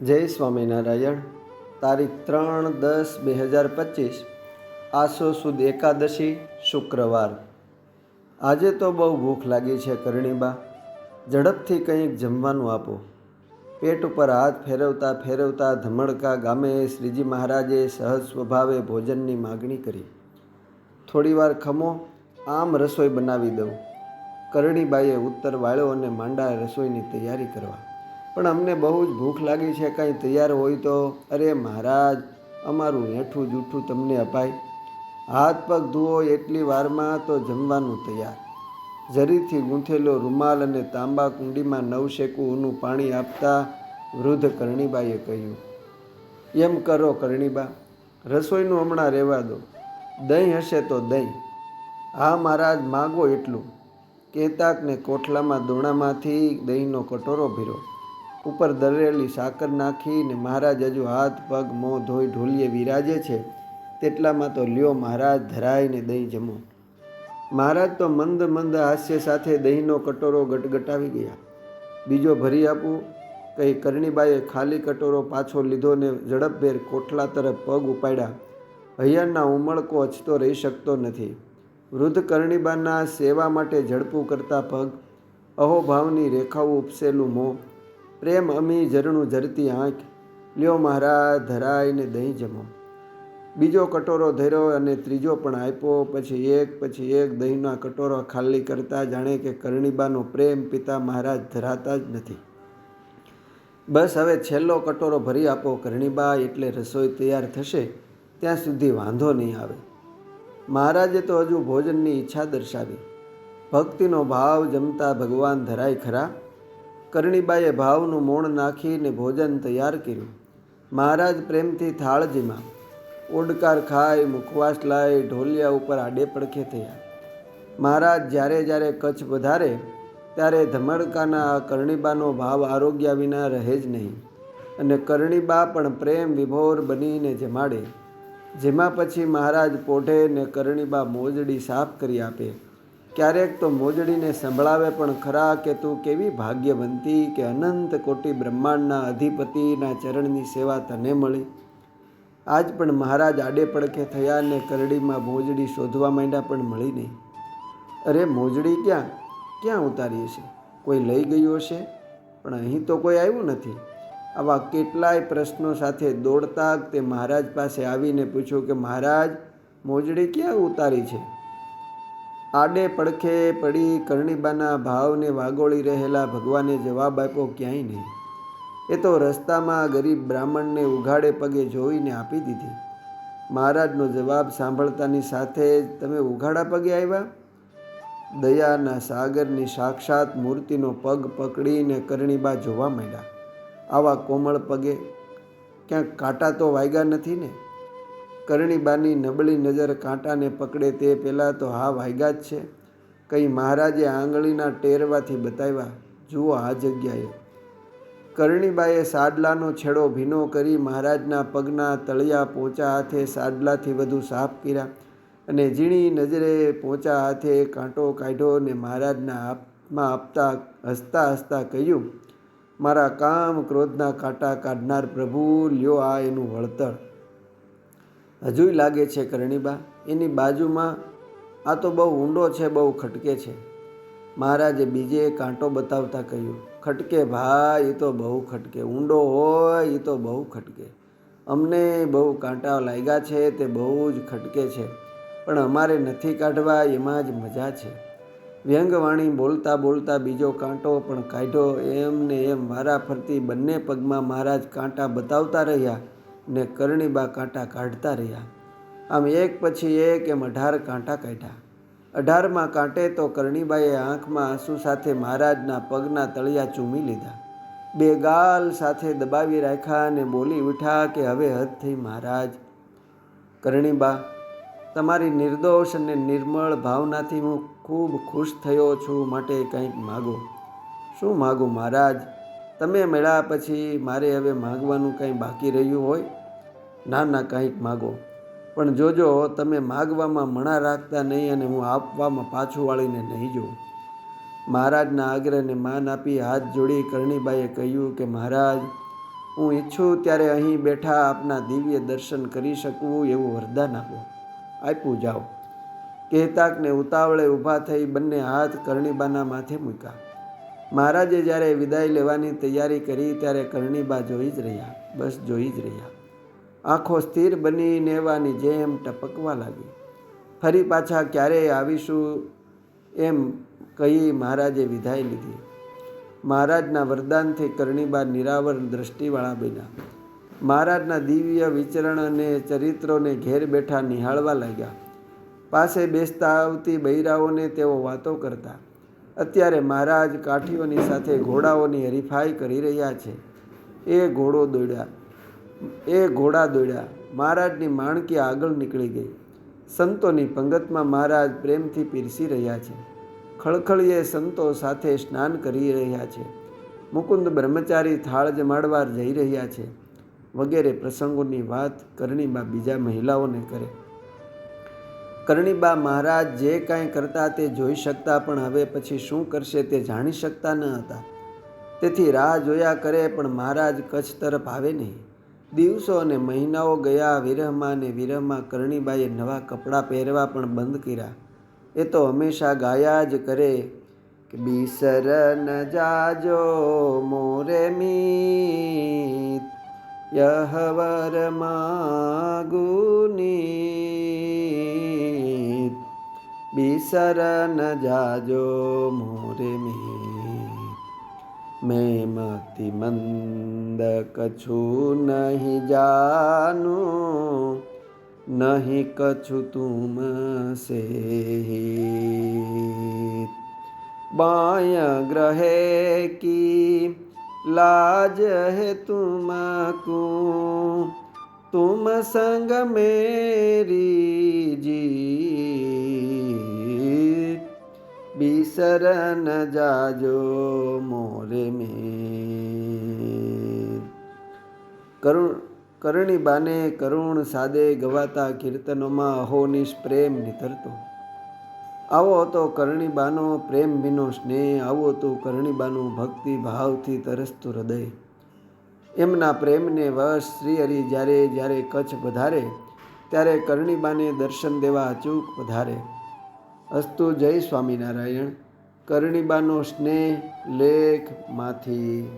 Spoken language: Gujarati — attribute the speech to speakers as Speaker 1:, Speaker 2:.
Speaker 1: જય સ્વામિનારાયણ. તારીખ ત્રણ દસ બે હજાર પચીસ, આસો સુદ એકાદશી શુક્રવાર. આજે તો બહુ ભૂખ લાગી છે કરણીબા. ઝડપથી કંઈક જમવાનું આપો. પેટ ઉપર હાથ ફેરવતા ફેરવતા ધમડકા ગામે શ્રીજી મહારાજે સહજ સ્વભાવે ભોજનની માગણી કરી. થોડીવાર ખમો, આમ રસોઈ બનાવી દઉં. કરણીબાઈએ ઉત્તર વાળ્યો અને માંડા રસોઈની તૈયારી કરવા. પણ અમને બહુ જ ભૂખ લાગી છે, કાંઈ તૈયાર હોય તો. અરે મહારાજ, અમારું હેઠું જૂઠું તમને અપાય. હાથ પગ ધુઓ એટલી વારમાં તો જમવાનું તૈયાર. ઝરીથી ગૂંથેલો રૂમાલ અને તાંબા કુંડીમાં નવશેકું ઊનું પાણી આપતા વૃદ્ધ કરણીબાઈએ કહ્યું, એમ કરો કરણીબા, રસોઈનું હમણાં રહેવા દો. દહીં હશે તો દહીં. હા મહારાજ, માગો એટલું. કેતાકને કોઠલામાં દોણામાંથી દહીંનો કટોરો ભીરો ઉપર દરેલી સાકર નાખીને મહારાજ હજુ હાથ, પગ, મોં, ધોઈ, ઢોલીએ વિરાજે છે. તેટલામાં તો લ્યો મહારાજ, ધરાઈને દહીં જમો. મહારાજ તો મંદ મંદ હાસ્ય સાથે દહીંનો કટોરો ગટગટાવી ગયા. બીજો ભરી આપું કંઈ કરણીબાએ ખાલી કટોરો પાછો લીધો ને ઝડપભેર કોઠલા તરફ પગ ઉપાડ્યા. હૈયાના ઉમળકો અચતો રહી શકતો નથી. વૃદ્ધ કરણીબાના સેવા માટે ઝડપું કરતા પગ, અહોભાવની રેખાઓ ઉપસેલું મોં પ્રેમ અમી ઝરણું ઝરતી આંખ. લ્યો મહારાજ, ધરાઈને દહીં જમો. બીજો કટોરો ધર્યો અને ત્રીજો પણ આપ્યો. પછી એક પછી એક દહીંના કટોરો ખાલી કરતા જાણે કે કરણીબાનો પ્રેમ પિતા મહારાજ ધરાતા જ નથી. બસ હવે છેલ્લો કટોરો ભરી આપો કરણીબા, એટલે રસોઈ તૈયાર થશે. ત્યાં સુધી વાંધો નહીં આવે. મહારાજે તો હજુ ભોજનની ઈચ્છા દર્શાવી. ભક્તિનો ભાવ જમતા ભગવાન ધરાય ખરા. કરણીબાએ ભાવનું મોણ નાખીને ભોજન તૈયાર કર્યું. મહારાજ પ્રેમથી થાળજીમાં ઓડકાર ખાય મુખવાસ લાય ઢોલિયા ઉપર આડે પડખે થયા. મહારાજ જ્યારે જ્યારે કચ્છ વધારે ત્યારે ધમડકાના કરણીબાનો ભાવ આરોગ્ય વિના રહે જ નહીં. અને કરણીબા પણ પ્રેમ વિભોર બનીને જમાડે. જેમાં પછી મહારાજ પોઢે ને કરણીબા મોજડી સાફ કરી આપે. ક્યારેક તો મોજડીને સંભળાવે પણ ખરા કે તું કેવી ભાગ્યવંતી કે અનંત કોટી બ્રહ્માંડના અધિપતિના ચરણની સેવા તને મળી? આજ પણ મહારાજ આડે પડખે થયા ને કરડીમાં મોજડી શોધવા માંડ્યા પણ મળી નહીં. અરે મોજડી ક્યાં? ક્યાં ઉતારી હશે કોઈ લઈ ગયું હશે? પણ અહીં તો કોઈ આવ્યું નથી. આવા કેટલાય પ્રશ્નો સાથે દોડતા તે મહારાજ પાસે આવીને પૂછ્યું કે મહારાજ, મોજડી ક્યાં ઉતારી છે? આડે પડખે પડી કરણીબાના ભાવને વાગોળી રહેલા ભગવાને જવાબ આપ્યો, ક્યાંય નહીં. એ તો રસ્તામાં ગરીબ બ્રાહ્મણને ઉઘાડે પગે જોઈને આપી દીધી. મહારાજનો જવાબ સાંભળતાની સાથે જ, તમે ઉઘાડા પગે આવ્યા? દયાના સાગરની સાક્ષાત મૂર્તિનો પગ પકડીને કરણીબા જોવા માંડ્યા. આવા કોમળ પગે ક્યાંક કાંટા તો વાગ્યા નથી ને? કરણીબાની નબળી નજર કાંટાને પકડે તે પહેલાં તો હા વાયગા જ છે. કંઈ મહારાજે આંગળીના ટેરવાથી બતાવ્યા, જુઓ આ જગ્યાએ. કરણીબાએ સાડલાનો છેડો ભીનો કરી મહારાજના પગના તળિયા પોચા હાથે સાડલાથી વધુ સાફ કર્યા અને ઝીણી નજરે પોચા હાથે કાંટો કાઢ્યો અને મહારાજના હાથમાં આપતા હસતા હસતા કહ્યું, મારા કામ ક્રોધના કાંટા કાઢનાર પ્રભુ, લ્યો આ એનું વળતર. હજુય લાગે છે કરણીબા, એની બાજુમાં આ તો બહુ ઊંડો છે, બહુ ખટકે છે. મહારાજે બીજે કાંટો બતાવતા કહ્યું, ખટકે ભાઈ એ તો બહુ ખટકે. ઊંડો હોય એ તો બહુ ખટકે. અમને બહુ કાંટા લાગ્યા છે, તે બહુ જ ખટકે છે. પણ અમારે નથી કાઢવા, એમાં જ મજા છે. વ્યંગવાણી બોલતા બોલતા બીજો કાંટો પણ કાઢ્યો. એમ ને એમ વારા ફરતી બંને પગમાં મહારાજ કાંટા બતાવતા રહ્યા. ને કરણીબા કાંટા કાઢતા રહ્યા. આમ એક પછી એક એમ અઢાર કાંટા કાઢ્યા. અઢારમાં કાંટે તો કરણીબાઈએ આંખમાં આંસુ સાથે મહારાજના પગના તળિયા ચૂમી લીધા. બે ગાલ સાથે દબાવી રાખ્યા અને બોલી ઉઠા કે હવે હદ થઈ મહારાજ. કરણીબા, તમારી નિર્દોષ અને નિર્મળ ભાવનાથી હું ખૂબ ખુશ થયો છું માટે કંઈક માગો. શું માગું મહારાજ? તમે મળ્યા પછી મારે હવે માગવાનું કંઈ બાકી રહ્યું હોય? ના ના, કંઈક માગો. પણ જોજો, તમે માગવામાં મણા રાખતા નહીં અને હું આપવામાં પાછું વાળીને નહીં જોઉં. મહારાજના આગ્રહને માન આપી હાથ જોડી કરણીબાઈએ કહ્યું કે, મહારાજ, હું ઈચ્છું ત્યારે અહીં બેઠા આપના દિવ્ય દર્શન કરી શકું એવું વરદાન આપો. આપ્યું જાઓ. કહેતાકને ઉતાવળે ઊભા થઈ બંને હાથ કરણીબાના માથે મૂક્યા. મહારાજે જ્યારે વિદાય લેવાની તૈયારી કરી ત્યારે કરણીબા જોઈ જ રહ્યા, બસ જોઈ જ રહ્યા. આંખો સ્થિર બની નેવાની જેમ ટપકવા લાગી. ફરી પાછા ક્યારે આવીશું એમ કહી મહારાજે વિદાય લીધી. મહારાજના વરદાનથી કરણીબા નિરાવર દ્રષ્ટિવાળા બન્યા. મહારાજના દિવ્ય વિચરણ અને ચરિત્રોને ઘેર બેઠા નિહાળવા લાગ્યા. પાસે બેસતા આવતી બૈરાઓને તેઓ વાતો કરતા. અત્યારે મહારાજ કાઠીઓની સાથે ઘોડાઓની હરીફાઈ કરી રહ્યા છે. એ ઘોડો દોડ્યા. એ ઘોડા દોડ્યા. મહારાજની માણકી આગળ નીકળી ગઈ. સંતોની પંગતમાં મહારાજ પ્રેમથી પીરસી રહ્યા છે. ખળખળીએ સંતો સાથે સ્નાન કરી રહ્યા છે. મુકુંદ બ્રહ્મચારી થાળ જમાડવા જઈ રહ્યા છે. વગેરે પ્રસંગોની વાત કરણીમાં બીજા મહિલાઓને કરે. કરણીબા મહારાજ જે કાંઈ કરતા તે જોઈ શકતા પણ હવે પછી શું કરશે તે જાણી શકતા ન હતા. તેથી રાહ જોયા કરે પણ મહારાજ કચ્છ તરફ આવે નહીં. દિવસો અને મહિનાઓ ગયા વિરહમાં અને વિરહમાં કરણીબાએ નવા કપડાં પહેરવા પણ બંધ કર્યા. એ તો હંમેશા ગાયા જ કરે કે બિસર ન જાજો મોરે મીત, યહવર માગુની बिसरन जाजो मोर में। मैं मति मंद कछु नहीं जानू, नहीं कछु तुम से बाय ग्रह की लाज है तुमको, तुम संग मेरी जी। શરણ જાજો મોરે મેર. કરુણ, કરણીબાને કરુણ સાદે ગવાતા કીર્તનોમાં અહોનિશ પ્રેમ નિતરતો. આવો હતો કરણીબાનો પ્રેમ વિનો સ્નેહ, આવો હતો કરણીબાનું ભક્તિ ભાવથી તરસતું હૃદય. એમના પ્રેમને વશ શ્રી શ્રીહરિ જ્યારે જ્યારે કચ્છ વધારે ત્યારે કરણીબાને દર્શન દેવા અચૂક વધારે અસ્તુ જય સ્વામિનારાયણ. કરણીબાનો સ્નેહ લેખમાંથી.